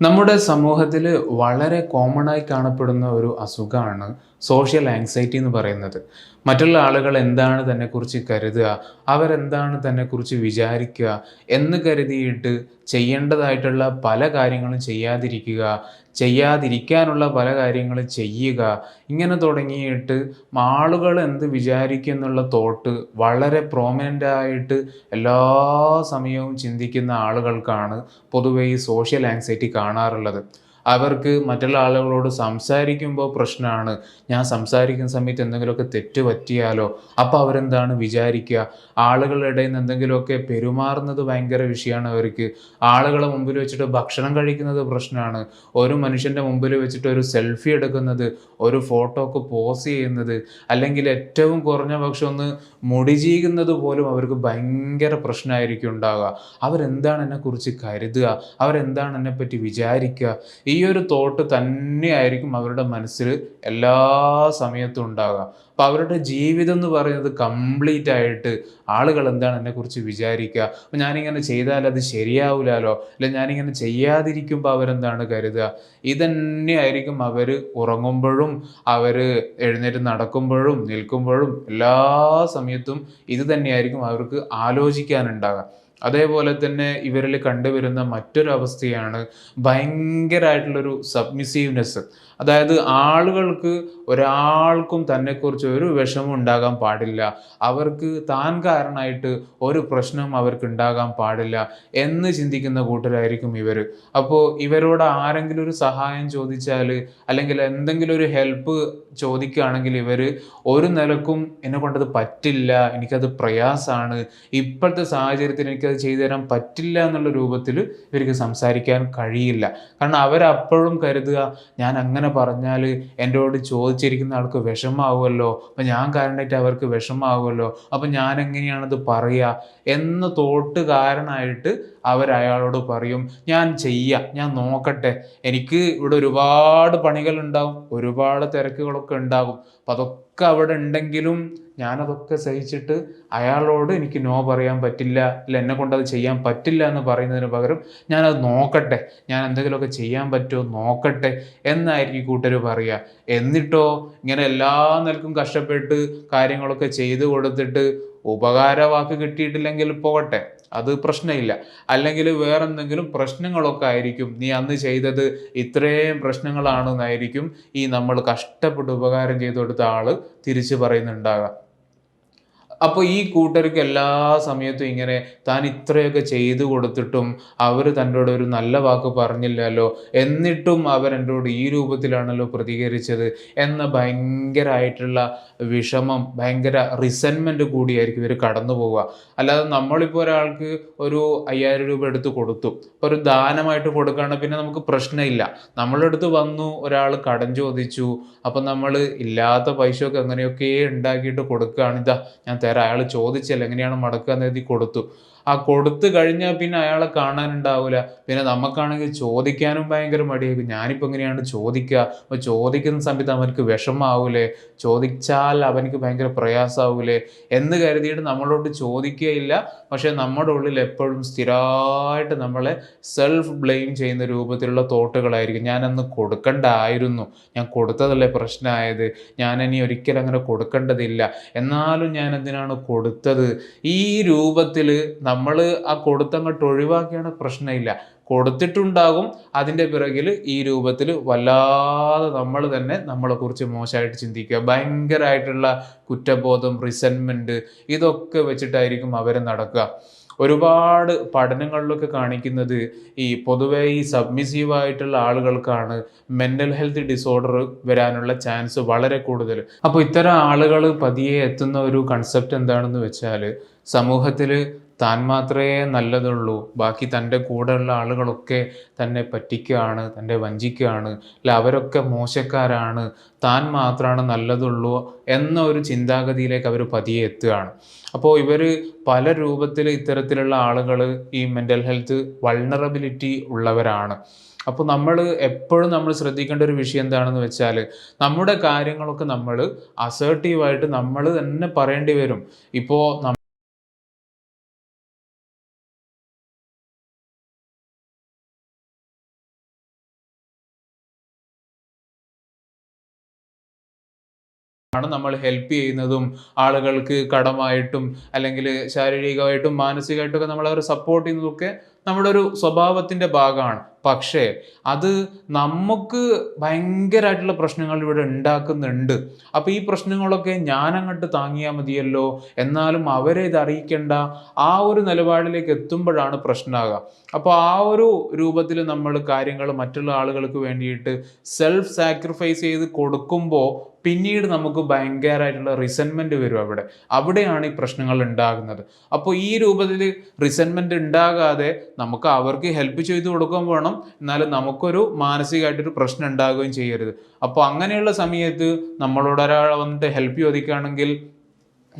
നമ്മുടെ സമൂഹത്തിൽ വളരെ കോമൺ ആയി കാണപ്പെടുന്ന ഒരു അസുഖമാണ് സോഷ്യൽ ആങ്സൈറ്റി എന്ന് പറയുന്നത്. മറ്റുള്ള ആളുകൾ എന്താണ് തന്നെക്കുറിച്ച് കരുതുക അവരെന്താണ് തന്നെക്കുറിച്ച് വിചാരിക്കുക എന്ന് കരുതിയിട്ട് ചെയ്യേണ്ടതായിട്ടുള്ള പല കാര്യങ്ങളും ചെയ്യാതിരിക്കുക ചെയ്യാതിരിക്കാനുള്ള പല കാര്യങ്ങളും ചെയ്യുക ഇങ്ങനെ തുടങ്ങിയിട്ട് ആളുകൾ എന്ത് വിചാരിക്കും എന്നുള്ള തോട്ട് വളരെ പ്രോമിനന്റ് ആയിട്ട് എല്ലാ സമയവും ചിന്തിക്കുന്ന ആളുകൾക്കാണ് പൊതുവെ ഈ സോഷ്യൽ ആങ്സൈറ്റി കാണാറുള്ളത്. അവർക്ക് മറ്റുള്ള ആളുകളോട് സംസാരിക്കുമ്പോൾ പ്രശ്നമാണ് ഞാൻ സംസാരിക്കുന്ന സമയത്ത് എന്തെങ്കിലുമൊക്കെ തെറ്റ് പറ്റിയാലോ? അപ്പോൾ അവരെന്താണ് വിചാരിക്കുക? ആളുകളുടെ ഇടയിൽ നിന്ന് എന്തെങ്കിലുമൊക്കെ പെരുമാറുന്നത് ഭയങ്കര വിഷയമാണ് അവർക്ക്. ആളുകളെ മുമ്പിൽ വെച്ചിട്ട് ഭക്ഷണം കഴിക്കുന്നത് പ്രശ്നമാണ് ഒരു മനുഷ്യന്റെ മുമ്പിൽ വെച്ചിട്ട് ഒരു സെൽഫി എടുക്കുന്നത് ഒരു ഫോട്ടോക്ക് പോസ് ചെയ്യുന്നത് അല്ലെങ്കിൽ ഏറ്റവും കുറഞ്ഞ പക്ഷം ഒന്ന് മുടി ചീകുന്നത് പോലും അവർക്ക് ഭയങ്കര പ്രശ്നമായിരിക്കും ഉണ്ടാവുക. അവരെന്താണ് എന്നെക്കുറിച്ച് കരുതുക? അവരെന്താണ് എന്നെപ്പറ്റി വിചാരിക്കുക? ഈ ഒരു തോട്ട് തന്നെയായിരിക്കും അവരുടെ മനസ്സിൽ എല്ലാ സമയത്തും ഉണ്ടാകുക അപ്പം അവരുടെ ജീവിതം എന്ന് പറയുന്നത് കംപ്ലീറ്റ് ആയിട്ട് ആളുകൾ എന്താണ് എന്നെക്കുറിച്ച് വിചാരിക്കുക? അപ്പം ഞാനിങ്ങനെ ചെയ്താൽ അത് ശരിയാവില്ലല്ലോ അല്ലെ ഞാനിങ്ങനെ ചെയ്യാതിരിക്കുമ്പോൾ അവരെന്താണ് കരുതുക? ഇതന്നെയായിരിക്കും അവർ ഉറങ്ങുമ്പോഴും അവർ എഴുന്നേറ്റ് നടക്കുമ്പോഴും നിൽക്കുമ്പോഴും എല്ലാ സമയത്തും ഇത് തന്നെയായിരിക്കും അവർക്ക് ആലോചിക്കാനുണ്ടാകുക അതേപോലെ തന്നെ ഇവരിൽ കണ്ടുവരുന്ന മറ്റൊരു അവസ്ഥയാണ് ഭയങ്കരമായിട്ടുള്ളൊരു സബ്മിസീവ്നെസ് അതായത് ആളുകൾക്ക് ഒരാൾക്കും തന്നെക്കുറിച്ച് ഒരു വിഷമം ഉണ്ടാകാൻ പാടില്ല. അവർക്ക് താൻ കാരണമായിട്ട് ഒരു പ്രശ്നം അവർക്ക് ഉണ്ടാകാൻ പാടില്ല എന്ന് ചിന്തിക്കുന്ന കൂട്ടരായിരിക്കും ഇവർ അപ്പോൾ ഇവരോട് ആരെങ്കിലും ഒരു സഹായം ചോദിച്ചാൽ അല്ലെങ്കിൽ എന്തെങ്കിലും ഒരു ഹെൽപ്പ് ചോദിക്കുകയാണെങ്കിൽ ഇവർ ഒരു നിലക്കും എന്നെ കൊണ്ടത് പറ്റില്ല എനിക്കത് പ്രയാസമാണ് ഇപ്പോഴത്തെ സാഹചര്യത്തിൽ എനിക്കത് ചെയ്തു തരാൻ പറ്റില്ല എന്നുള്ള രൂപത്തിൽ ഇവർക്ക് സംസാരിക്കാൻ കഴിയില്ല. കാരണം അവരപ്പോഴും കരുതുക ഞാൻ അങ്ങനെ പറഞ്ഞാൽ എന്നോട് ചോദിച്ചിരിക്കുന്ന ആൾക്ക് വിഷമാവുമല്ലോ? അപ്പം ഞാൻ കാരണമായിട്ട് അവർക്ക് വിഷമാവുമല്ലോ? അപ്പം ഞാൻ എങ്ങനെയാണത് പറയുക എന്ന് തോട്ട് കാരണമായിട്ട് അവർ അയാളോട് പറയും ഞാൻ ചെയ്യാം ഞാൻ നോക്കട്ടെ. എനിക്ക് ഇവിടെ ഒരുപാട് പണികൾ ഉണ്ടാവും ഒരുപാട് തിരക്കുകളൊക്കെ ഉണ്ടാകും അപ്പം അതൊക്കെ അവിടെ ഉണ്ടെങ്കിലും ഞാനതൊക്കെ സഹിച്ചിട്ട് അയാളോട് എനിക്ക് നോ പറയാൻ പറ്റില്ല അല്ല എന്നെ കൊണ്ട് അത് ചെയ്യാൻ പറ്റില്ല എന്ന് പറയുന്നതിന് പകരം ഞാനത് നോക്കട്ടെ. ഞാൻ എന്തെങ്കിലുമൊക്കെ ചെയ്യാൻ പറ്റുമോ നോക്കട്ടെ എന്നായിരിക്കും കൂട്ടർ പറയുക. എന്നിട്ടോ ഇങ്ങനെ എല്ലാ നിലക്കും കഷ്ടപ്പെട്ട് കാര്യങ്ങളൊക്കെ ചെയ്തു കൊടുത്തിട്ട് ഉപകാരവാക്ക് കിട്ടിയിട്ടില്ലെങ്കിൽ പോകട്ടെ. അത് പ്രശ്നമില്ല. അല്ലെങ്കിൽ വേറെന്തെങ്കിലും പ്രശ്നങ്ങളൊക്കെ ആയിരിക്കും. നീ അന്ന് ചെയ്തത് ഇത്രയും പ്രശ്നങ്ങളാണെന്നായിരിക്കും ഈ നമ്മൾ കഷ്ടപ്പെട്ട് ഉപകാരം ചെയ്തു കൊടുത്ത ആൾ തിരിച്ചു പറയുന്നുണ്ടാകാം. അപ്പോൾ ഈ കൂട്ടർക്ക് എല്ലാ സമയത്തും ഇങ്ങനെ താൻ ഇത്രയൊക്കെ ചെയ്തു കൊടുത്തിട്ടും അവർ തന്നോട് ഒരു നല്ല വാക്ക് പറഞ്ഞില്ലല്ലോ എന്നിട്ടും അവർ എന്നോട് ഈ രൂപത്തിലാണല്ലോ പ്രതികരിച്ചത് എന്ന ഭയങ്കരമായിട്ടുള്ള വിഷമം ഭയങ്കര റിസൻമെന്റ് കൂടിയായിരിക്കും ഇവർ കടന്നു പോവുക. അല്ലാതെ നമ്മളിപ്പോൾ ഒരാൾക്ക് ഒരു അയ്യായിരം രൂപ എടുത്ത് കൊടുത്തു. ഇപ്പോൾ ഒരു ദാനമായിട്ട് കൊടുക്കുകയാണെങ്കിൽ പിന്നെ നമുക്ക് പ്രശ്നമില്ല. നമ്മളെടുത്ത് വന്നു ഒരാൾ കടം ചോദിച്ചു. അപ്പം നമ്മൾ ഇല്ലാത്ത പൈസയൊക്കെ എങ്ങനെയൊക്കെ ഉണ്ടാക്കിയിട്ട് കൊടുക്കുകയാണ്. ഇതാ ഞാൻ തരാം. അയാൾ ചോദിച്ചല്ല എങ്ങനെയാണ് മടക്കുക എന്ന് എഴുതി കൊടുത്തു. ആ കൊടുത്തു കഴിഞ്ഞാൽ പിന്നെ അയാളെ കാണാനുണ്ടാവില്ല പിന്നെ നമുക്കാണെങ്കിൽ ചോദിക്കാനും ഭയങ്കര മടിയായിരിക്കും. ഞാനിപ്പോൾ എങ്ങനെയാണ് ചോദിക്കുക? അപ്പോൾ ചോദിക്കുന്ന സമയത്ത് അവനക്ക് വിഷമാവൂലേ? ചോദിച്ചാൽ അവനക്ക് ഭയങ്കര പ്രയാസമാവൂലേ എന്ന് കരുതിയിട്ട് നമ്മളോട് ചോദിക്കുകയില്ല. പക്ഷേ നമ്മുടെ ഉള്ളിൽ എപ്പോഴും സ്ഥിരമായിട്ട് നമ്മളെ സെൽഫ് ബ്ലെയിം ചെയ്യുന്ന രൂപത്തിലുള്ള തോട്ടുകളായിരിക്കും. ഞാനന്ന് കൊടുക്കണ്ടായിരുന്നു. ഞാൻ കൊടുത്തതല്ലേ പ്രശ്നമായത്? ഞാൻ ഒരിക്കലും അങ്ങനെ കൊടുക്കേണ്ടതില്ല. എന്നാലും ഞാൻ കൊടുത്തത്? ഈ രൂപത്തിൽ നമ്മൾ ആ കൊടുത്തങ്ങോട്ട് ഒഴിവാക്കിയാണ് പ്രശ്നമില്ല. കൊടുത്തിട്ടുണ്ടാകും അതിന്റെ പിറകിൽ ഈ രൂപത്തിൽ വല്ലാതെ നമ്മൾ തന്നെ നമ്മളെക്കുറിച്ച് മോശമായിട്ട് ചിന്തിക്കുക. ഭയങ്കരമായിട്ടുള്ള കുറ്റബോധം റിസൻമെന്റ് ഇതൊക്കെ വെച്ചിട്ടായിരിക്കും അവർ നടക്കുക. ഒരുപാട് പഠനങ്ങളിലൊക്കെ കാണിക്കുന്നത് ഈ പൊതുവെ ഈ സബ്മിസീവ് ആയിട്ടുള്ള ആളുകൾക്കാണ് മെന്റൽ ഹെൽത്ത് ഡിസോർഡർ വരാനുള്ള ചാൻസ് വളരെ കൂടുതൽ. അപ്പോൾ ഇത്തരം ആളുകൾ പതിയെ എത്തുന്ന ഒരു കൺസെപ്റ്റ് എന്താണെന്ന് വെച്ചാൽ സമൂഹത്തിൽ താൻ മാത്രമേ നല്ലതുള്ളൂ. ബാക്കി തന്റെ കൂടെയുള്ള ആളുകളൊക്കെ തന്നെ പറ്റിക്കുകയാണ് തന്റെ വഞ്ചിക്കുകയാണ് അല്ല അവരൊക്കെ മോശക്കാരാണ് താൻ മാത്രമാണ് നല്ലതുള്ളൂ എന്ന ഒരു ചിന്താഗതിയിലേക്ക് അവർ പതിയെ എത്തുകയാണ്. അപ്പോൾ ഇവർ പല രൂപത്തിൽ ഇത്തരത്തിലുള്ള ആളുകൾ ഈ മെന്റൽ ഹെൽത്ത് വൾണറബിലിറ്റി ഉള്ളവരാണ്. അപ്പോൾ നമ്മൾ എപ്പോഴും നമ്മൾ ശ്രദ്ധിക്കേണ്ട ഒരു വിഷയം എന്താണെന്ന് വെച്ചാൽ നമ്മുടെ കാര്യങ്ങളൊക്കെ നമ്മൾ അസേർട്ടീവായിട്ട് നമ്മൾ തന്നെ പറയേണ്ടി വരും. ഇപ്പോൾ ആണ് നമ്മൾ ഹെൽപ്പ് ചെയ്യുന്നതും ആളുകൾക്ക് കടമായിട്ടും അല്ലെങ്കിൽ ശാരീരികമായിട്ടും മാനസികമായിട്ടും ഒക്കെ നമ്മൾ അവരെ സപ്പോർട്ട് ചെയ്യുന്നതൊക്കെ നമ്മുടെ ഒരു സ്വഭാവത്തിന്റെ ഭാഗമാണ്. പക്ഷേ അത് നമുക്ക് ഭയങ്കരമായിട്ടുള്ള പ്രശ്നങ്ങൾ ഇവിടെ ഉണ്ടാക്കുന്നുണ്ട്. അപ്പോൾ ഈ പ്രശ്നങ്ങളൊക്കെ ഞാൻ അങ്ങോട്ട് താങ്ങിയാൽ മതിയല്ലോ? എന്നാലും അവരെ ഇത് അറിയിക്കേണ്ട. ആ ഒരു നിലപാടിലേക്ക് എത്തുമ്പോഴാണ് പ്രശ്നമാകുക. അപ്പോൾ ആ ഒരു രൂപത്തിൽ നമ്മൾ കാര്യങ്ങൾ മറ്റുള്ള ആളുകൾക്ക് വേണ്ടിയിട്ട് സെൽഫ് സാക്രിഫൈസ് ചെയ്ത് കൊടുക്കുമ്പോൾ പിന്നീട് നമുക്ക് ഭയങ്കരമായിട്ടുള്ള റിസൻമെന്റ് വരും അവിടെ. അവിടെയാണ് ഈ പ്രശ്നങ്ങൾ ഉണ്ടാകുന്നത്. അപ്പോൾ ഈ രൂപത്തിൽ റിസൻമെന്റ് ഉണ്ടാകാതെ നമുക്ക് അവർക്ക് ഹെൽപ്പ് ചെയ്തു കൊടുക്കാൻ വേണം. എന്നാലും നമുക്കൊരു മാനസികമായിട്ടൊരു പ്രശ്നം ഉണ്ടാകുകയും ചെയ്യരുത്. അപ്പോൾ അങ്ങനെയുള്ള സമയത്ത് നമ്മളോട് ഒരാൾ വന്നിട്ട് ഹെൽപ്പ് ചോദിക്കുകയാണെങ്കിൽ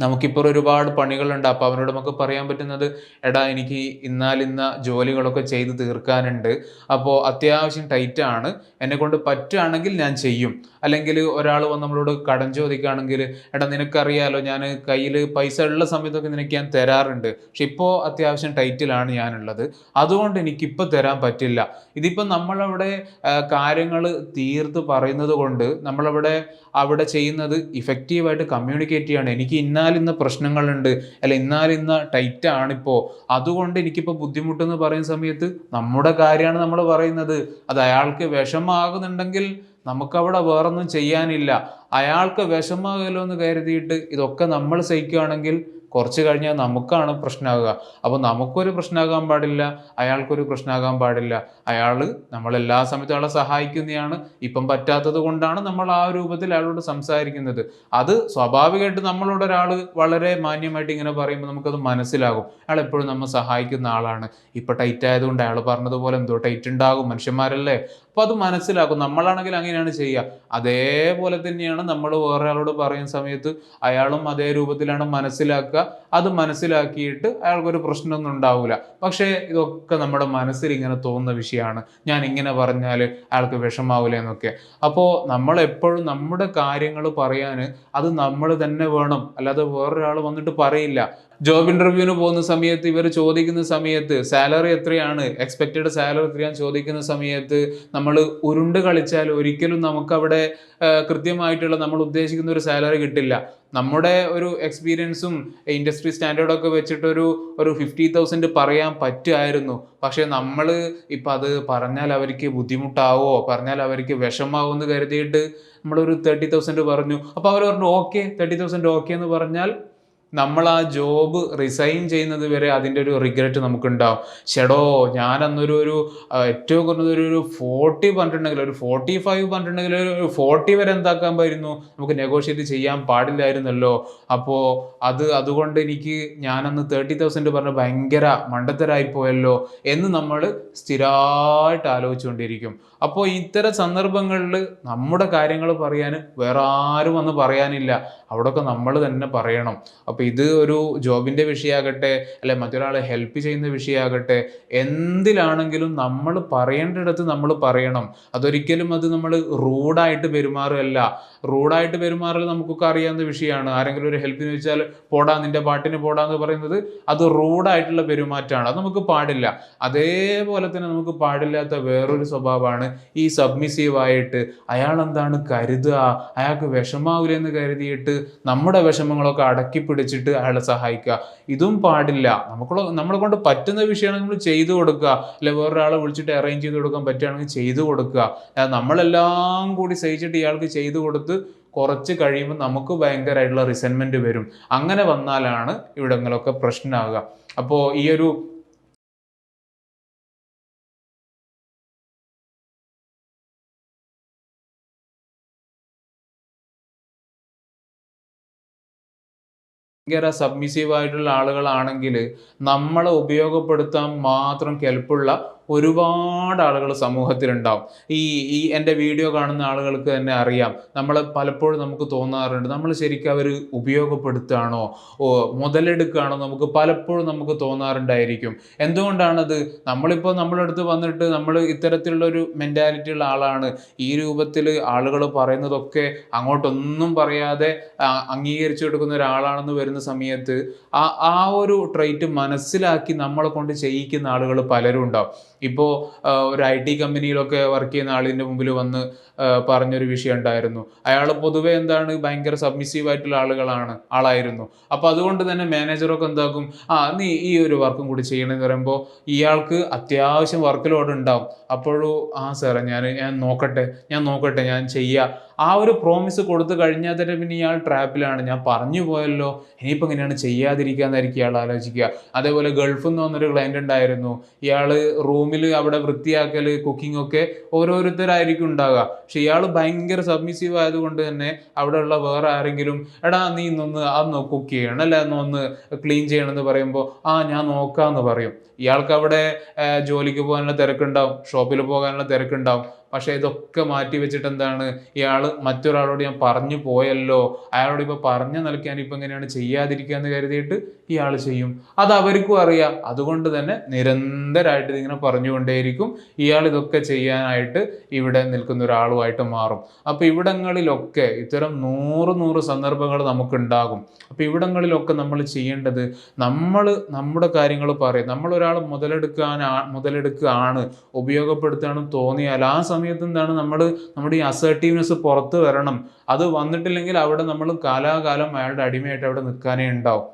നമുക്കിപ്പോൾ ഒരുപാട് പണികളുണ്ട്. അപ്പോൾ അവനോട് നമുക്ക് പറയാൻ പറ്റുന്നത് എടാ എനിക്ക് ഇന്നാലിന്ന ജോലികളൊക്കെ ചെയ്ത് തീർക്കാനുണ്ട്. അപ്പോൾ അത്യാവശ്യം ടൈറ്റാണ് എന്നെ കൊണ്ട് പറ്റുകയാണെങ്കിൽ ഞാൻ ചെയ്യും. അല്ലെങ്കിൽ ഒരാൾ വന്ന് നമ്മളോട് കടം ചോദിക്കുകയാണെങ്കിൽ എടാ നിനക്കറിയാലോ ഞാൻ കയ്യിൽ പൈസ ഉള്ള സമയത്തൊക്കെ നിനക്ക് ഞാൻ തരാറുണ്ട്. പക്ഷെ ഇപ്പോൾ അത്യാവശ്യം ടൈറ്റിലാണ് ഞാനുള്ളത്. അതുകൊണ്ട് എനിക്കിപ്പോൾ തരാൻ പറ്റില്ല. ഇതിപ്പോൾ നമ്മളവിടെ കാര്യങ്ങൾ തീർത്ത് പറയുന്നത് കൊണ്ട് നമ്മളവിടെ അവിടെ ചെയ്യുന്നത് ഇഫക്റ്റീവായിട്ട് കമ്മ്യൂണിക്കേറ്റ് ചെയ്യാണ്. എനിക്ക് ഇന്നാലിന്ന പ്രശ്നങ്ങളുണ്ട്. അല്ല ഇന്നാലിന്ന ടൈറ്റ് ആണിപ്പോൾ അതുകൊണ്ട് എനിക്കിപ്പോൾ ബുദ്ധിമുട്ടെന്ന് പറയുന്ന സമയത്ത് നമ്മുടെ കാര്യമാണ് നമ്മൾ പറയുന്നത്. അത് അയാൾക്ക് വിഷമാകുന്നുണ്ടെങ്കിൽ നമുക്കവിടെ വേറൊന്നും ചെയ്യാനില്ല. അയാൾക്ക് വിഷമാകലോ എന്ന് കരുതിയിട്ട് ഇതൊക്കെ നമ്മൾ സഹിക്കുകയാണെങ്കിൽ കുറച്ച് കഴിഞ്ഞാൽ നമുക്കാണ് പ്രശ്നമാകുക. അപ്പോൾ നമുക്കൊരു പ്രശ്നമാകാൻ പാടില്ല അയാൾക്കൊരു പ്രശ്നമാകാൻ പാടില്ല. അയാൾ നമ്മളെല്ലാ സമയത്തും അയാളെ സഹായിക്കുന്നതാണ്. ഇപ്പം പറ്റാത്തത് കൊണ്ടാണ് നമ്മൾ ആ രൂപത്തിൽ അയാളോട് സംസാരിക്കുന്നത്. അത് സ്വാഭാവികമായിട്ട് നമ്മളോട് ഒരാൾ വളരെ മാന്യമായിട്ട് ഇങ്ങനെ പറയുമ്പോൾ നമുക്കത് മനസ്സിലാകും. അയാൾ എപ്പോഴും നമ്മൾ സഹായിക്കുന്ന ആളാണ്. ഇപ്പം ടൈറ്റ് ആയതുകൊണ്ട് അയാൾ പറഞ്ഞതുപോലെ എന്തോ ടൈറ്റ് ഉണ്ടാകും മനുഷ്യന്മാരല്ലേ? അപ്പോൾ അത് മനസ്സിലാക്കും നമ്മളാണെങ്കിൽ അങ്ങനെയാണ് ചെയ്യുക. അതേപോലെ തന്നെയാണ് നമ്മൾ വേറെ ആളോട് പറയുന്ന സമയത്ത് അയാളും അതേ രൂപത്തിലാണ് മനസ്സിലാക്കുക. അത് മനസ്സിലാക്കിയിട്ട് അയാൾക്കൊരു പ്രശ്നമൊന്നും ഉണ്ടാവില്ല പക്ഷേ ഇതൊക്കെ നമ്മുടെ മനസ്സിൽ ഇങ്ങനെ തോന്നുന്ന വിഷയമാണ്. ഞാൻ ഇങ്ങനെ പറഞ്ഞാൽ അയാൾക്ക് വിഷമാവില്ല എന്നൊക്കെ. അപ്പോൾ നമ്മൾ എപ്പോഴും നമ്മുടെ കാര്യങ്ങൾ പറയാൻ അത് നമ്മൾ തന്നെ വേണം. അല്ലാതെ വേറൊരാൾ വന്നിട്ട് പറയില്ല. ജോബ് ഇന്റർവ്യൂവിന് പോകുന്ന സമയത്ത് ഇവർ ചോദിക്കുന്ന സമയത്ത് സാലറി എത്രയാണ്? എക്സ്പെക്റ്റഡ് സാലറി എത്രയാണ് ചോദിക്കുന്ന സമയത്ത് നമ്മൾ ഉരുണ്ട് കളിച്ചാൽ ഒരിക്കലും നമുക്കവിടെ കൃത്യമായിട്ടുള്ള നമ്മൾ ഉദ്ദേശിക്കുന്ന ഒരു സാലറി കിട്ടില്ല. നമ്മുടെ ഒരു എക്സ്പീരിയൻസും ഇൻഡസ്ട്രി സ്റ്റാൻഡേർഡൊക്കെ വെച്ചിട്ട് ഒരു ഒരു ഫിഫ്റ്റി തൗസൻഡ് പറയാൻ പറ്റുമായിരുന്നു. പക്ഷേ നമ്മൾ ഇപ്പം അത് പറഞ്ഞാൽ അവർക്ക് ബുദ്ധിമുട്ടാവോ? പറഞ്ഞാൽ അവർക്ക് വിഷമാവോ എന്ന് കരുതിയിട്ട് നമ്മളൊരു തേർട്ടി തൗസൻഡ് പറഞ്ഞു. അപ്പോൾ അവർ പറഞ്ഞു ഓക്കെ തേർട്ടി തൗസൻഡ് ഓക്കെ എന്ന് പറഞ്ഞാൽ നമ്മൾ ആ ജോബ് റിസൈൻ ചെയ്യുന്നത് വരെ അതിന്റെ ഒരു റിഗ്രറ്റ് നമുക്കുണ്ടാവും. ഷെഡോ ഞാൻ അന്നൊരു ഒരു ഏറ്റവും കുറഞ്ഞത് ഒരു ഫോർട്ടി പറഞ്ഞിട്ടുണ്ടെങ്കിൽ ഒരു ഫോർട്ടി ഫൈവ് പറഞ്ഞിട്ടുണ്ടെങ്കിൽ ഒരു ഫോർട്ടി വരെ എന്താക്കാൻ പറ്റുന്നു നമുക്ക് നെഗോഷിയേറ്റ് ചെയ്യാൻ പാടില്ലായിരുന്നല്ലോ. അപ്പോൾ അത് അതുകൊണ്ട് എനിക്ക് ഞാനന്ന് തേർട്ടി തൗസൻഡ് പറഞ്ഞ ഭയങ്കര മണ്ടത്തരായി പോയല്ലോ എന്ന് നമ്മൾ സ്ഥിരമായിട്ട് ആലോചിച്ചുകൊണ്ടിരിക്കും. അപ്പോൾ ഇത്തരം സന്ദർഭങ്ങളിൽ നമ്മുടെ കാര്യങ്ങൾ പറയാൻ വേറെ ആരും വന്ന് പറയാനില്ല. അവിടെയൊക്കെ നമ്മൾ തന്നെ പറയണം. അപ്പോൾ ഇത് ഒരു ജോബിന്റെ വിഷയമാകട്ടെ അല്ലെ മറ്റൊരാളെ ഹെൽപ്പ് ചെയ്യുന്ന വിഷയമാകട്ടെ എന്തിലാണെങ്കിലും നമ്മൾ പറയേണ്ടിടത്ത് നമ്മൾ പറയണം. അതൊരിക്കലും അത് നമ്മൾ റൂഡായിട്ട് പെരുമാറുകയല്ല. റൂഡായിട്ട് പെരുമാറൽ നമുക്കൊക്കെ അറിയാവുന്ന വിഷയമാണ്. ആരെങ്കിലും ഒരു ഹെൽപ്പിന് വെച്ചാൽ പോടാ നിന്റെ പാട്ടിന് പോടാ എന്ന് പറയുന്നത് അത് റൂഡായിട്ടുള്ള പെരുമാറ്റമാണ്. അത് നമുക്ക് പാടില്ല. അതേപോലെ തന്നെ നമുക്ക് പാടില്ലാത്ത വേറൊരു സ്വഭാവമാണ് ഈ സബ്മിസീവായിട്ട് അയാൾ എന്താണ് കരുതുക? അയാൾക്ക് വിഷമാവില്ലെന്ന് കരുതിയിട്ട് നമ്മുടെ വിഷമങ്ങളൊക്കെ അടക്കി പിടിച്ചിട്ട് അയാളെ സഹായിക്കുക. ഇതും പാടില്ല. നമുക്ക് നമ്മളെ കൊണ്ട് പറ്റുന്ന വിഷയമാണ് നമ്മൾ ചെയ്തു കൊടുക്കുക. അല്ലെ വേറൊരാളെ വിളിച്ചിട്ട് അറേഞ്ച് ചെയ്ത് കൊടുക്കാൻ പറ്റുകയാണെങ്കിൽ ചെയ്തു കൊടുക്കുക. നമ്മളെല്ലാം കൂടി സഹിച്ചിട്ട് ഇയാൾക്ക് ചെയ്തു കൊടുത്ത് കുറച്ച് കഴിയുമ്പോൾ നമുക്ക് ഭയങ്കരമായിട്ടുള്ള റിസൻമെന്റ് വരും. അങ്ങനെ വന്നാലാണ് ഇവിടങ്ങളൊക്കെ പ്രശ്നമാകുക അപ്പോൾ ഈ ഒരു ഭയങ്കര സബ്മിസീവ് ആയിട്ടുള്ള ആളുകളാണെങ്കിൽ നമ്മളെ ഉപയോഗപ്പെടുത്താൻ മാത്രം കെൽപ്പുള്ള ഒരുപാട് ആളുകൾ സമൂഹത്തിലുണ്ടാവും. ഈ ഈ എന്റെ വീഡിയോ കാണുന്ന ആളുകൾക്ക് തന്നെ അറിയാം. നമ്മൾ പലപ്പോഴും നമുക്ക് തോന്നാറുണ്ട് നമ്മൾ ശരിക്കും അവർ ഉപയോഗപ്പെടുത്തുകയാണോ മുതലെടുക്കുകയാണോ നമുക്ക് പലപ്പോഴും നമുക്ക് തോന്നാറുണ്ടായിരിക്കും. എന്തുകൊണ്ടാണത്? നമ്മളിപ്പോൾ നമ്മളടുത്ത് വന്നിട്ട് നമ്മൾ ഇത്തരത്തിലുള്ള ഒരു മെന്റാലിറ്റി ഉള്ള ആളാണ്. ഈ രൂപത്തിൽ ആളുകൾ പറയുന്നതൊക്കെ അങ്ങോട്ടൊന്നും പറയാതെ അംഗീകരിച്ചു കൊടുക്കുന്ന ഒരാളാണെന്ന് വരുന്ന സമയത്ത് ആ ആ ഒരു ട്രൈറ്റ് മനസ്സിലാക്കി നമ്മളെ കൊണ്ട് ചെയ്യിക്കുന്ന ആളുകൾ പലരും ഉണ്ടാവും. ഇപ്പോൾ ഒരു ഐ ടി കമ്പനിയിലൊക്കെ വർക്ക് ചെയ്യുന്ന ആളിന്റെ മുമ്പിൽ വന്ന് പറഞ്ഞൊരു വിഷയം ഉണ്ടായിരുന്നു. അയാൾ പൊതുവെ എന്താണ് ഭയങ്കര സബ്മിസീവ് ആയിട്ടുള്ള ആളുകളാണ് ആളായിരുന്നു. അപ്പോൾ അതുകൊണ്ട് തന്നെ മാനേജറൊക്കെ എന്താക്കും ആ നീ ഈ ഒരു വർക്കും കൂടി ചെയ്യണമെന്ന് പറയുമ്പോൾ ഇയാൾക്ക് അത്യാവശ്യം വർക്ക് ലോഡ് ഉണ്ടാവും. അപ്പോഴും ആ സാറേ ഞാൻ ഞാൻ നോക്കട്ടെ ഞാൻ നോക്കട്ടെ ഞാൻ ചെയ്യാം. ആ ഒരു പ്രോമിസ് കൊടുത്തു കഴിഞ്ഞാൽ തന്നെ പിന്നെ ഇയാൾ ട്രാപ്പിലാണ് ഞാൻ പറഞ്ഞു പോയല്ലോ. ഇനിയിപ്പോൾ എങ്ങനെയാണ് ചെയ്യാതിരിക്കാന്നായിരിക്കും ഇയാൾ ആലോചിക്കുക. അതേപോലെ ഗൾഫിൽ നിന്ന് വന്നൊരു ക്ലയന്റ് ഉണ്ടായിരുന്നു. ഇയാൾ റൂമിൽ അവിടെ വൃത്തിയാക്കൽ കുക്കിംഗ് ഒക്കെ ഓരോരുത്തരായിരിക്കും ഉണ്ടാകുക പക്ഷെ ഇയാൾ ഭയങ്കര സബ്മിസീവ് ആയതുകൊണ്ട് തന്നെ അവിടെയുള്ള വേറെ ആരെങ്കിലും എടാ നീ ഇന്നൊന്ന് അതൊന്ന് കുക്ക് ചെയ്യണം അല്ല ഒന്ന് ക്ലീൻ ചെയ്യണം എന്ന് പറയുമ്പോൾ ആ ഞാൻ നോക്കാമെന്ന് പറയും. ഇയാൾക്ക് അവിടെ ജോലിക്ക് പോകാനുള്ള തിരക്കുണ്ടാവും. ഷോപ്പിൽ പോകാനുള്ള തിരക്കുണ്ടാവും. പക്ഷെ ഇതൊക്കെ മാറ്റി വെച്ചിട്ട് എന്താണ് ഇയാൾ മറ്റൊരാളോട് ഞാൻ പറഞ്ഞു പോയല്ലോ. അയാളോട് ഇപ്പോൾ പറഞ്ഞ നിലയ്ക്ക് ഞാനിപ്പോൾ എങ്ങനെയാണ് ചെയ്യാതിരിക്കുക എന്ന് കരുതിയിട്ട് ഇയാൾ ചെയ്യും. അത് അവർക്കും അറിയാം. അതുകൊണ്ട് തന്നെ നിരന്തരമായിട്ട് ഇതിങ്ങനെ പറഞ്ഞുകൊണ്ടേയിരിക്കും. ഇയാൾ ഇതൊക്കെ ചെയ്യാനായിട്ട് ഇവിടെ നിൽക്കുന്ന ഒരാളുമായിട്ട് മാറും. അപ്പോൾ ഇവിടങ്ങളിലൊക്കെ ഇത്തരം നൂറ് നൂറ് സന്ദർഭങ്ങൾ നമുക്കുണ്ടാകും. അപ്പോൾ ഇവിടങ്ങളിലൊക്കെ നമ്മൾ ചെയ്യേണ്ടത് നമ്മൾ നമ്മുടെ കാര്യങ്ങൾ പറയും. നമ്മൾ ഒരാൾ മുതലെടുക്കാൻ മുതലെടുക്കുകയാണ് ഉപയോഗപ്പെടുത്താനും തോന്നിയാൽ ആ സമയത്ത് എന്താണ് നമ്മൾ നമ്മുടെ ഈ അസേർട്ടീവ്നെസ് പുറത്ത് വരണം. അത് വന്നിട്ടില്ലെങ്കിൽ അവിടെ നമ്മൾ കാലാകാലം അയാളുടെ അടിമയായിട്ട് അവിടെ നിൽക്കാനേ ഉണ്ടാവും.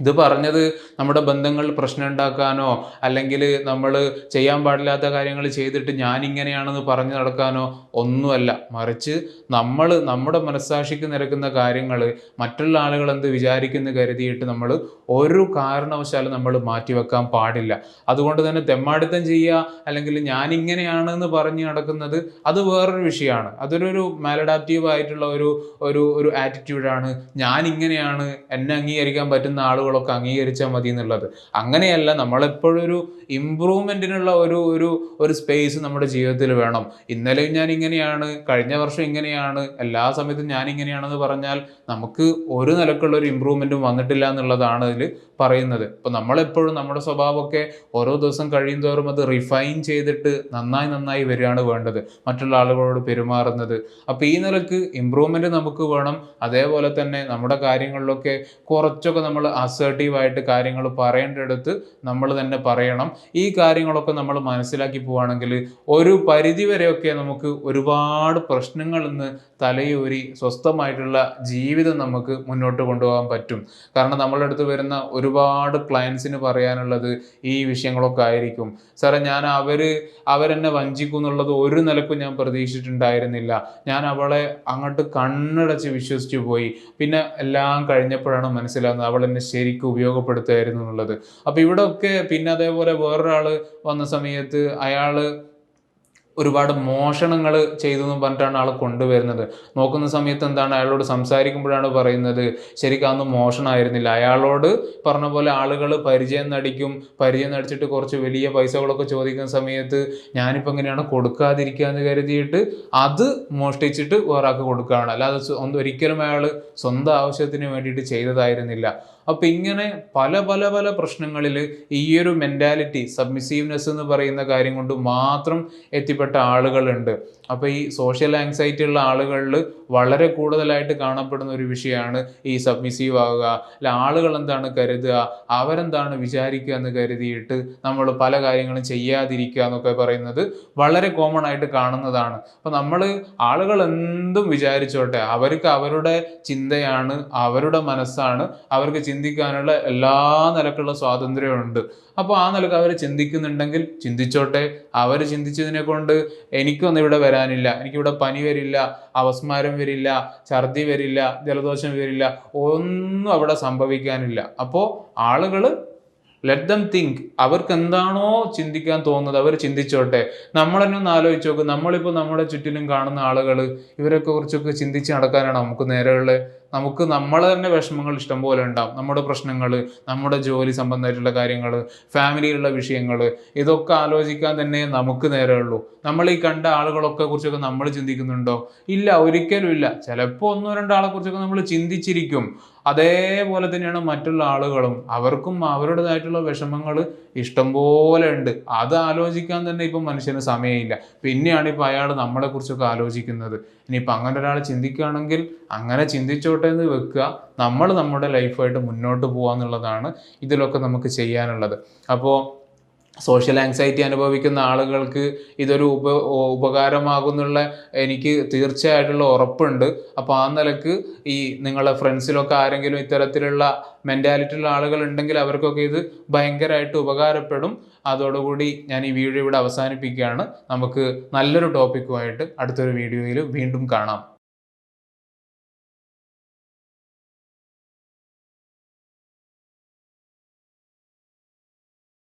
ഇത് പറഞ്ഞത് നമ്മുടെ ബന്ധങ്ങൾ പ്രശ്നം ഉണ്ടാക്കാനോ അല്ലെങ്കിൽ നമ്മൾ ചെയ്യാൻ പാടില്ലാത്ത കാര്യങ്ങൾ ചെയ്തിട്ട് ഞാൻ ഇങ്ങനെയാണെന്ന് പറഞ്ഞു നടക്കാനോ ഒന്നുമല്ല. മറിച്ച് നമ്മൾ നമ്മുടെ മനസ്സാക്ഷിക്ക് നിരക്കുന്ന കാര്യങ്ങൾ മറ്റുള്ള ആളുകൾ എന്ത് വിചാരിക്കുന്നു കരുതിയിട്ട് നമ്മൾ ഒരു കാരണവശാലും നമ്മൾ മാറ്റിവെക്കാൻ പാടില്ല. അതുകൊണ്ട് തന്നെ തെമ്മാടിത്തം ചെയ്യുക അല്ലെങ്കിൽ ഞാൻ ഇങ്ങനെയാണെന്ന് പറഞ്ഞ് നടക്കുന്നത് അത് വേറൊരു വിഷയമാണ്. അതൊരു മാലഡാപ്റ്റീവ് ആയിട്ടുള്ള ഒരു ഒരു ഒരു ആറ്റിറ്റ്യൂഡാണ് ഞാൻ ഇങ്ങനെയാണ് എന്നെ അംഗീകരിക്കാൻ പറ്റുന്ന ആളുകളൊക്കെ അംഗീകരിച്ചാൽ മതി എന്നുള്ളത്. അങ്ങനെയല്ല നമ്മളെപ്പോഴൊരു ഇമ്പ്രൂവ്മെന്റിനുള്ള ഒരു ഒരു ഒരു സ്പേസ് നമ്മുടെ ജീവിതത്തിൽ വേണം. ഇന്നലെയും ഞാൻ ഇങ്ങനെയാണ് കഴിഞ്ഞ വർഷം ഇങ്ങനെയാണ് എല്ലാ സമയത്തും ഞാൻ ഇങ്ങനെയാണെന്ന് പറഞ്ഞാൽ നമുക്ക് ഒരു നിലക്കുള്ള ഒരു ഇമ്പ്രൂവ്മെന്റും വന്നിട്ടില്ല എന്നുള്ളതാണ് അതിൽ പറയുന്നത്. അപ്പോൾ നമ്മളെപ്പോഴും നമ്മുടെ സ്വഭാവമൊക്കെ ഓരോ ദിവസം കഴിയും തോറും അത് റിഫൈൻ ചെയ്തിട്ട് നന്നായി നന്നായി വരികയാണ് വേണ്ടത്. മറ്റുള്ള ആളുകളോട് പെരുമാറുന്നത്. അപ്പോൾ ഈ നിലയ്ക്ക് ഇമ്പ്രൂവ്മെന്റ് നമുക്ക് വേണം. അതേപോലെ തന്നെ നമ്മുടെ കാര്യങ്ങളിലൊക്കെ കുറച്ചൊക്കെ നമ്മൾ അസേർട്ടീവായിട്ട് കാര്യങ്ങൾ പറയേണ്ടടുത്ത് നമ്മൾ തന്നെ പറയണം. ഈ കാര്യങ്ങളൊക്കെ നമ്മൾ മനസ്സിലാക്കി പോവുകയാണെങ്കിൽ ഒരു പരിധി വരെയൊക്കെ നമുക്ക് ഒരുപാട് പ്രശ്നങ്ങൾ ഇന്ന് തലയൂരി സ്വസ്ഥമായിട്ടുള്ള ജീവിതം നമുക്ക് മുന്നോട്ട് കൊണ്ടുപോകാൻ പറ്റും. കാരണം നമ്മളുടെ അടുത്ത് വരുന്ന ഒരുപാട് ക്ലയൻസിന് പറയാനുള്ളത് ഈ വിഷയങ്ങളൊക്കെ ആയിരിക്കും. സാറേ ഞാൻ അവർ അവരെന്നെ വഞ്ചിക്കും എന്നുള്ളത് ഒരു നിലക്കും ഞാൻ പ്രതീക്ഷിച്ചിട്ടുണ്ടായിരുന്നില്ല. ഞാൻ അവളെ അങ്ങോട്ട് കണ്ണടച്ച് വിശ്വസിച്ചു പോയി. പിന്നെ എല്ലാം കഴിഞ്ഞപ്പോഴാണ് മനസ്സിലാകുന്നത് അവൾ എന്നെ ശരിക്കും ഉപയോഗപ്പെടുത്തുമായിരുന്നു എന്നുള്ളത്. അപ്പോൾ ഇവിടെ ഒക്കെ പിന്നെ അതേപോലെ വേറൊരാൾ വന്ന സമയത്ത് അയാൾ ഒരുപാട് മോഷണങ്ങൾ ചെയ്തു എന്ന് പറഞ്ഞിട്ടാണ് ആൾ കൊണ്ടുവരുന്നത്. നോക്കുന്ന സമയത്ത് എന്താണ് അയാളോട് സംസാരിക്കുമ്പോഴാണ് പറയുന്നത് ശരിക്കും അന്ന് മോഷണമായിരുന്നില്ല. അയാളോട് പറഞ്ഞ പോലെ ആളുകൾ പരിചയം നടിക്കും പരിചയം നടിച്ചിട്ട് കുറച്ച് വലിയ പൈസകളൊക്കെ ചോദിക്കുന്ന സമയത്ത് ഞാനിപ്പോൾ എങ്ങനെയാണ് കൊടുക്കാതിരിക്കുക എന്ന് കരുതിയിട്ട് അത് മോഷ്ടിച്ചിട്ട് വേറെ കൊടുക്കുകയാണ്. അല്ലാതെ ഒരിക്കലും അയാൾ സ്വന്തം ആവശ്യത്തിന് വേണ്ടിയിട്ട് ചെയ്തതായിരുന്നില്ല. അപ്പം ഇങ്ങനെ പല പല പല പ്രശ്നങ്ങളിൽ ഈ ഒരു മെന്റാലിറ്റി സബ്മിസീവ്നെസ് എന്ന് പറയുന്ന കാര്യം കൊണ്ട് മാത്രം എത്തിപ്പെട്ട ആളുകളുണ്ട്. അപ്പോൾ ഈ സോഷ്യൽ ആങ്സൈറ്റി ഉള്ള ആളുകളിൽ വളരെ കൂടുതലായിട്ട് കാണപ്പെടുന്ന ഒരു വിഷയമാണ് ഈ സബ്മിസീവ് ആവുക. അല്ല ആളുകൾ എന്താണ് കരുതുക? അവരെന്താണ് വിചാരിക്കുക എന്ന് കരുതിയിട്ട് നമ്മൾ പല കാര്യങ്ങളും ചെയ്യാതിരിക്കുക എന്നൊക്കെ പറയുന്നത് വളരെ കോമൺ ആയിട്ട് കാണുന്നതാണ്. അപ്പോൾ നമ്മൾ ആളുകൾ എന്തും വിചാരിച്ചോട്ടെ അവർക്ക് അവരുടെ ചിന്തയാണ് അവരുടെ മനസ്സാണ് അവർക്ക് ചിന്തിക്കാനുള്ള എല്ലാ നിലക്കുള്ള സ്വാതന്ത്ര്യമുണ്ട്. അപ്പോൾ ആ നിലയ്ക്ക് അവർ ചിന്തിക്കുന്നുണ്ടെങ്കിൽ ചിന്തിച്ചോട്ടെ. അവർ ചിന്തിച്ചതിനെ കൊണ്ട് എനിക്കൊന്നും ഇവിടെ വരാനില്ല. എനിക്കിവിടെ പനി വരില്ല അവസ്മാരം വരില്ല ഛർദി വരില്ല ജലദോഷം വരില്ല ഒന്നും അവിടെ സംഭവിക്കാനില്ല. അപ്പോൾ ആളുകൾ ലെറ്റ് ദം തിങ്ക് അവർക്ക് എന്താണോ ചിന്തിക്കാൻ തോന്നുന്നത് അവർ ചിന്തിച്ചോട്ടെ. നമ്മൾ ഒന്ന് ആലോചിച്ച് നോക്കും. നമ്മളിപ്പോൾ നമ്മുടെ ചുറ്റിലും കാണുന്ന ആളുകൾ ഇവരൊക്കെ കുറിച്ചൊക്കെ ചിന്തിച്ച് നടക്കാനാണ് നമുക്ക് നേരെയുള്ള? നമുക്ക് നമ്മളെ തന്നെ വിഷമങ്ങൾ ഇഷ്ടംപോലെ ഉണ്ടാവും. നമ്മുടെ പ്രശ്നങ്ങൾ നമ്മുടെ ജോലി സംബന്ധമായിട്ടുള്ള കാര്യങ്ങൾ ഫാമിലിയിലുള്ള വിഷയങ്ങൾ ഇതൊക്കെ ആലോചിക്കാൻ തന്നെ നമുക്ക് നേരമുള്ളൂ നമ്മൾ ഈ കണ്ട ആളുകളൊക്കെ കുറിച്ചൊക്കെ നമ്മൾ ചിന്തിക്കുന്നുണ്ടോ? ഇല്ല ഒരിക്കലും ഇല്ല. ചിലപ്പോൾ ഒന്നോ രണ്ടോ ആളെ കുറിച്ചൊക്കെ നമ്മൾ ചിന്തിച്ചിരിക്കും. അതേപോലെ തന്നെയാണ് മറ്റുള്ള ആളുകളും. അവർക്കും അവരുടേതായിട്ടുള്ള വിഷമങ്ങൾ ഇഷ്ടംപോലെ ഉണ്ട്. അത് ആലോചിക്കാൻ തന്നെ ഇപ്പം മനുഷ്യന് സമയമില്ല. പിന്നെയാണ് ഇപ്പം അയാൾ നമ്മളെക്കുറിച്ചൊക്കെ ആലോചിക്കുന്നത്. ഇനിയിപ്പോൾ അങ്ങനെ ഒരാൾ ചിന്തിക്കുകയാണെങ്കിൽ അങ്ങനെ ചിന്തിച്ചോട്ടെ എന്ന് വെക്കുക. നമ്മൾ നമ്മുടെ ലൈഫായിട്ട് മുന്നോട്ട് പോകുക എന്നുള്ളതാണ് ഇതിലൊക്കെ നമുക്ക് ചെയ്യാനുള്ളത്. അപ്പോൾ സോഷ്യൽ ആങ്സൈറ്റി അനുഭവിക്കുന്ന ആളുകൾക്ക് ഇതൊരു ഉപ ഉപകാരമാകുന്നുള്ള എനിക്ക് തീർച്ചയായിട്ടുള്ള ഉറപ്പുണ്ട്. അപ്പോൾ ആ നിലയ്ക്ക് ഈ നിങ്ങളെ ഫ്രണ്ട്സിലൊക്കെ ആരെങ്കിലും ഇത്തരത്തിലുള്ള മെന്റാലിറ്റിയുള്ള ആളുകൾ ഉണ്ടെങ്കിൽ അവർക്കൊക്കെ ഇത് ഭയങ്കരമായിട്ട് ഉപകാരപ്പെടും. അതോടുകൂടി ഞാൻ ഈ വീഡിയോ ഇവിടെ അവസാനിപ്പിക്കുകയാണ്. നമുക്ക് നല്ലൊരു ടോപ്പിക്കുമായിട്ട് അടുത്തൊരു വീഡിയോയിൽ വീണ്ടും കാണാം.